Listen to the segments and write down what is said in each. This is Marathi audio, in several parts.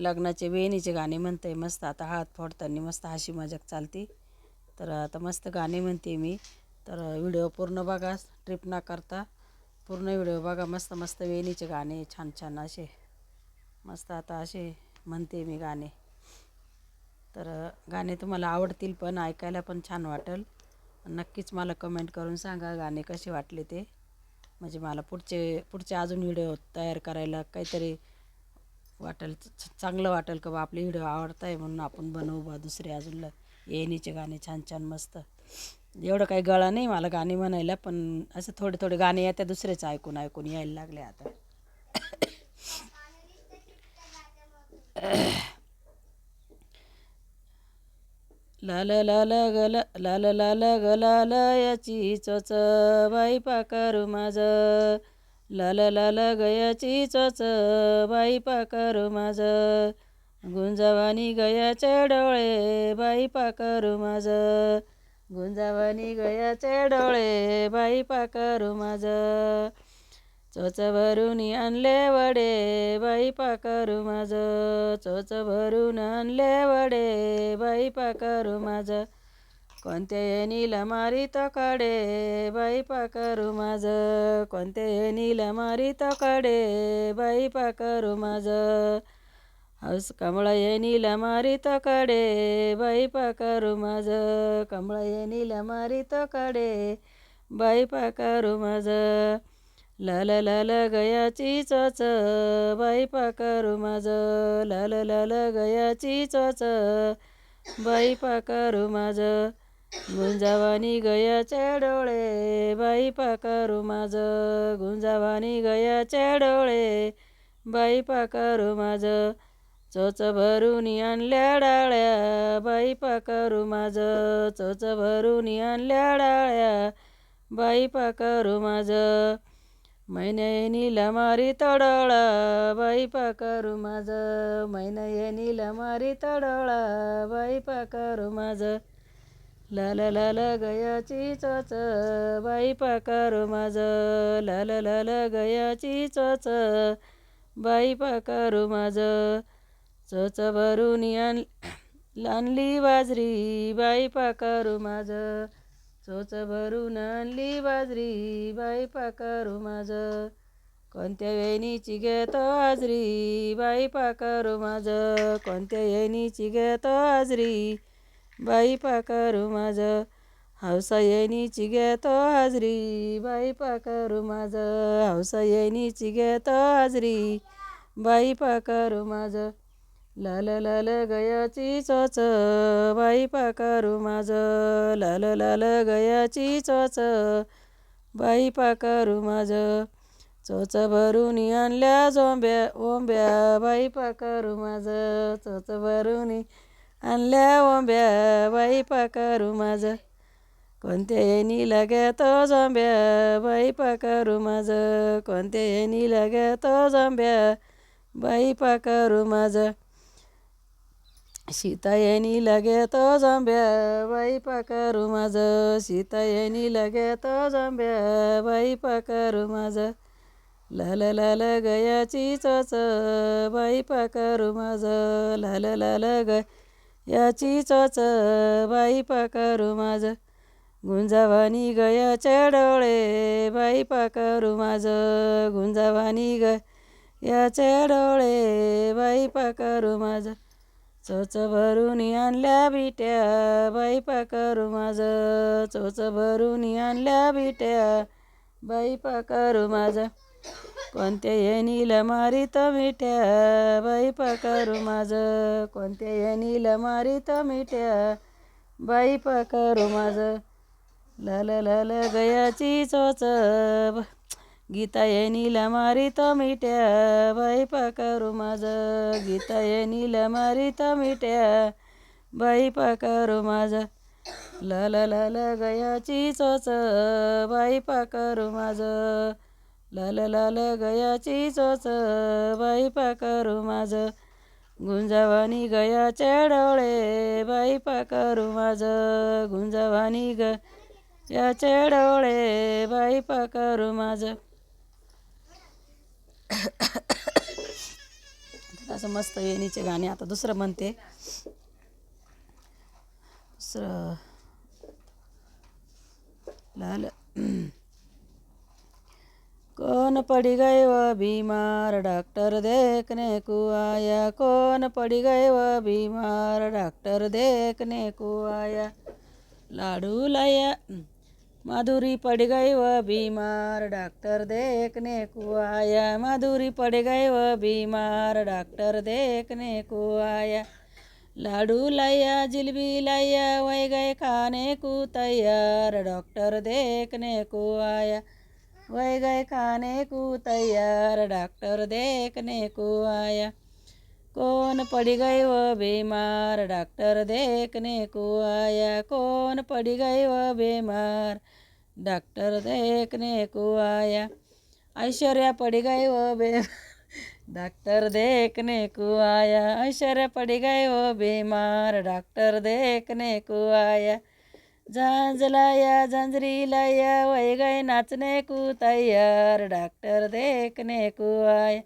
लग्नाचे वेणीचे गाणे म्हणते मस्त. आता हळद फोडताना मस्त हाशी मजाक चालते. तर आता मस्त गाणे म्हणते मी. तर व्हिडिओ पूर्ण बघा ट्रिप ना करता पूर्ण व्हिडिओ बघा. मस्त मस्त वेणीचे गाणे छान छान असे. मस्त आता असे म्हणते मी गाणे. तर गाणे तुम्हाला आवडतील पण ऐकायला पण छान वाटेल. नक्कीच मला कमेंट करून सांगा गाणे कसे वाटले ते. म्हणजे मला पुढचे पुढचे अजून व्हिडिओ तयार करायला काहीतरी वाटेल चांगलं वाटेल का बा? आपली व्हिडिओ आवडत आहे म्हणून आपण बनवू बा दुसरे अजून येणीचे गाणे छान छान मस्त. एवढं काही गळा नाही मला गाणे म्हणायला पण असं थोडे थोडे गाणे येत्या दुसरेच ऐकून ऐकून यायला लागले आता. लाल लाल गल लाल लाल गलाल याची चोच बाई पाकारू माझं. लाल लाल गयाची चोच बाई पाकर माझ. गुंजावानी गयाचे डोळे बाई पाकर माझ. गुंजावानी गयाचे डोळे बाई पाकर माझ. चोच भरून आणले वडे बाई पाकरू माझ. चोच भरून आणले वडे बाई पाकरू माझ. कोणत्या नील मारित काडे? बाई पाकरू माझ. कोणत्या नील मारित काडे? बाई पाकरू माझ. हौस कमळा येणीला मारित काडे? बाई पाकरू माझ. कमळा येणीला मारित काडे? बाई पाकरू माझ. लाल लाल गयाची चोच. बाई पाकरू माझ. लाल लाल गयाची चोच. बाई पाकरू माझ. गुंजावानी गयाचे डोळे बाई पाकरू माझ. गुंजावानी गयाचे डोळे बाई पाकरू माझ. चोच भरून आणल्या डाळ्या बाई पाकरू माझ. चोच भरून आणल्या डाळ्या बाई पाकरू माझ. मैनयनीला मारी तडळा बाई पाकरू माझ. मैनयनीला मारी तडळा बाई पाकरू माझ. लाल लाल गयाची चोच बाई पाकरू माझ. लाल लाल गयाची चोच बाई पाकरू माझ. चोच भरून आण आणली बाजरी बाई पाकरू माझ. चोच भरून आणली बाजरी बाई पाकरू माझ. कोणत्या येणीची घेतो हाजरी बाई पाकरू माझ. कोणत्या येणीची घेतो हाजरी बाई पाकारू माझ. हौसा येणीची घेतो हाजरी. बाई पाकारू माझ. हौसा येणीची घेतो हाजरी. बाई पाकारू माझ. लाल लाल गयाची चोच. बाई पाकारू माझ. लाल लाल गयाची चोच. बाई पाकारू माझ. चोच भरून आणल्या झोंब्या ओंब्या. बाई पाकारू माझ. चोच भरून आणल्या ओंब्या बाई पाकरू माझ. कोणत्या येणीला तो जोंब्या बाई पाकरू माझ. कोणत्या येणीला तो जोंब्या बाई पाकरू माझ. सीता येणी लगे तो जांब्या बाई पाकरू माझ. सीता येणी लगे तो जांब्या बाई पाकरू माझ. लाल लाल गयाची चोच बाई पाकरू माझ. लाल लाल गया याची चोच बाई पाकरू माझ. गुंजावानी गयाचे डोळे बाई पाकरू माझ. गुंजावानी ग याचे डोळे बाई पाकरू माझ. चोच भरून आणल्या बिट्या बाई पाकरू माझ. चोच भरून आणल्या बिट्या बाई पाकरू माझ. कोणत्या येणीला मारित मिठ्या बाई पाकरू माझ. कोणत्या येणीला मारित मिठ्या बाई पाकरू माझ. लाल लल गयाची चोच गीता येणीला मारित मिठ्या बाई पाकरू माझ. गीता येणीला मारित मिठ्या बाई पाकरू माझ. लाल लल गयाची चोच बाई पाकरू माझ. लाल लाल गयाची चोच बाई पाकरू माझ गुंजावानी गयाचे डोळे बाई पाकरू माझ गुंजावानी ग याचे डोळे बाई पाकरू माझ असं मस्त वेणीचे गाणे. आता दुसरं म्हणते. दुसरं. लाल कौन पड़ी गए वह बीमार? डॉक्टर देखने को आया। कौन पड़ी गए वह बीमार? डॉक्टर देखने को आया। लाडू लाया। माधुरी पड़ गई वह बीमार? डॉक्टर देखने को आया। माधुरी पड़ गई वह बीमार? डॉक्टर देखने को आया। लाडू लाया जिलेबी लाया वही गए खाने को तैयार। डॉक्टर देखने को आया। वह गए खाने को तैयार, डॉक्टर देखने को आया। कौन पड़ गई वह बीमार, डॉक्टर देखने को आया। कौन पड़ गई वह बीमार, डॉक्टर देखने को आया। ऐश्वर्या पड़ गई वह बीमार, डॉक्टर देखने को आया। ऐश्वर्या पड़ गई वो बीमार, डॉक्टर देखने को आया। झांजला या झांजरीला या वह नाचणे कु को तैयार डॉक्टर देखने को आया.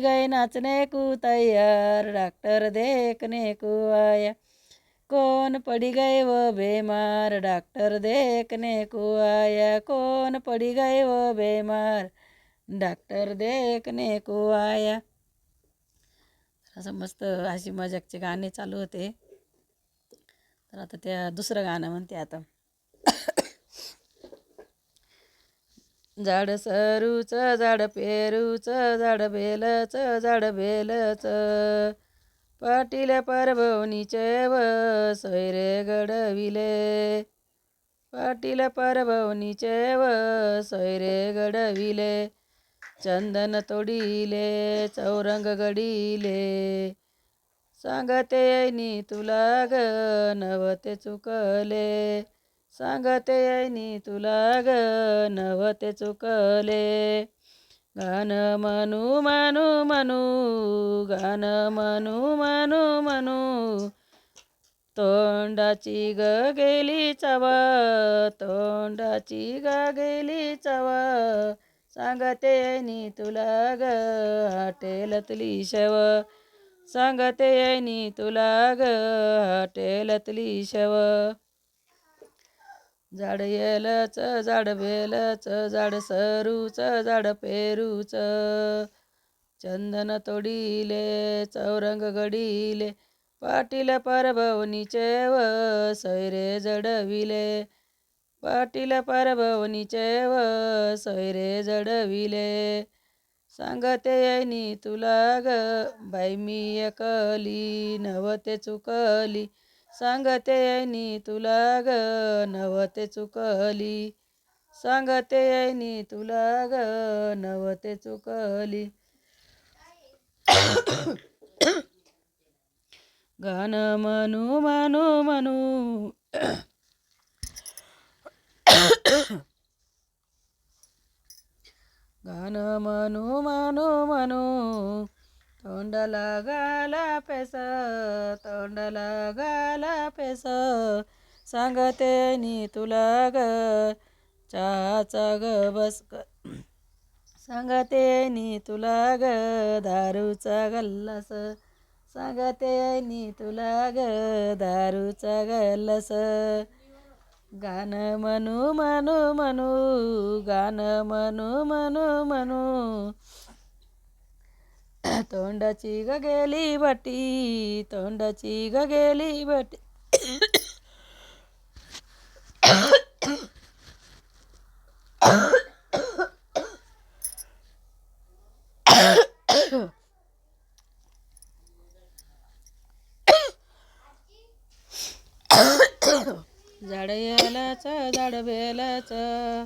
गय नाचणे कु तैयार डॉक्टर देखने कु आया. कोण पड़ी गए व बेमार डॉक्टर देखने को आया. पड़ी गए वो बेमार डॉक्टर देखने को आया. असं मस्त अशी मजाकचे गाणे चालू होते. तर आता त्या दुसरं गाणं म्हणते आता. झाड सरूचं झाड पेरूचं झाड बेलचं झाड बेलचं. पाटील परभवनीचे व सोयरे गडविले पाटील परभवनीचे व सोयरे गडविले चंदन तोडिले चौरंग गडिले सांगते ऐनी तुला ग नवते चुकले. सांगते ऐनी तुला ग नवते चुकले. गान म्हणू मानू म्हणू गान म्हणू मानू म्हणू. तोंडाची ग गेली चव तोंडाची ग गेली चव. सांगते नि तुला ग आटेलतली शव. सांगते येईनी तुला ग हॉटेलातली शव. झाड येलचं झाड बेलच झाड सरूचं झाड पेरूचं. चंदन तोडिले चौरंग गडिले पाटील परभवनीचे व सैरे जडविले. पाटील परभवनीचे व सैरे जडविले. सांगते येईनी तुला ग. बाई मी एकली नवते चुकली. सांगते येईनी तुला ग नवते चुकली. सांगते येईनी तुला ग नवते चुकली. गाणं म्हणू म्हणू म्हणू. गान म्हणू म्हणू म्हणू तोंडाला गाला पेस तोंडाला गाला पेस सांगते नि तुला ग चहाचा ग बस ग सांगते नि तुला ग दारूचा गल्लास सांगते नि तुला ग दारूचा गल्लास गान म्हणू म्हणू म्हणू गान म्हणू म्हणू म्हणू तोंडाची ग गेली बटी तोंडाची ग गेली बटी झाड यालाचं झाड बेलाचं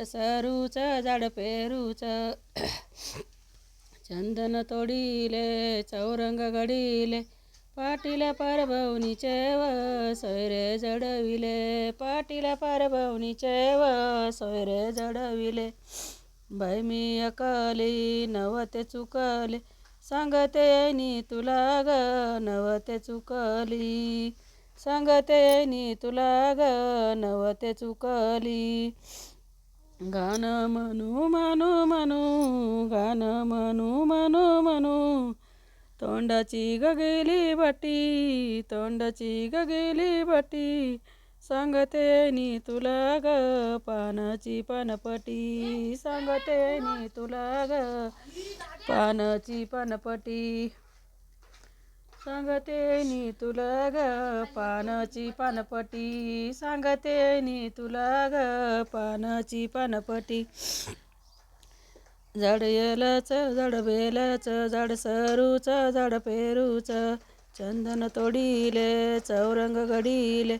झाड सरूच झाड पेरूचं. चंदन तोडिले चौरंग घडिले पाटील परभवनीचे व सोयरे जडविले. पाटील परभवनीचे व सोयरे जडविले. बाई मी अकली नवते चुकले. सांगते नि तुला ग नवते चुकली. सांगते नि तुला ग नवते चुकली. गान म्हणू म्हणू म्हणू गान म्हणू म्हणू म्हणू तोंडाची गगेली बाटी तोंडाची गगेली बाटी. सांगते नी तुला ग पानाची पानपटी. सांगते नी तुला ग पानाची पानपटी. सांगते नी तुला ग पानाची पानपटी सांगते नी तुला ग पानाची पानपटी झाड येलच झाड बेलच झाड सरूचं झाड पेरूचं चंदन तोडीले चौरंग घडीले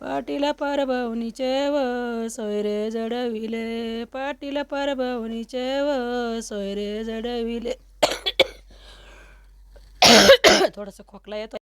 पाटीला परभवनीचे व सोयरे जडविले. पाटीला परभवनीचे व सोयरे जडविले. थोडंसं खोकला येतो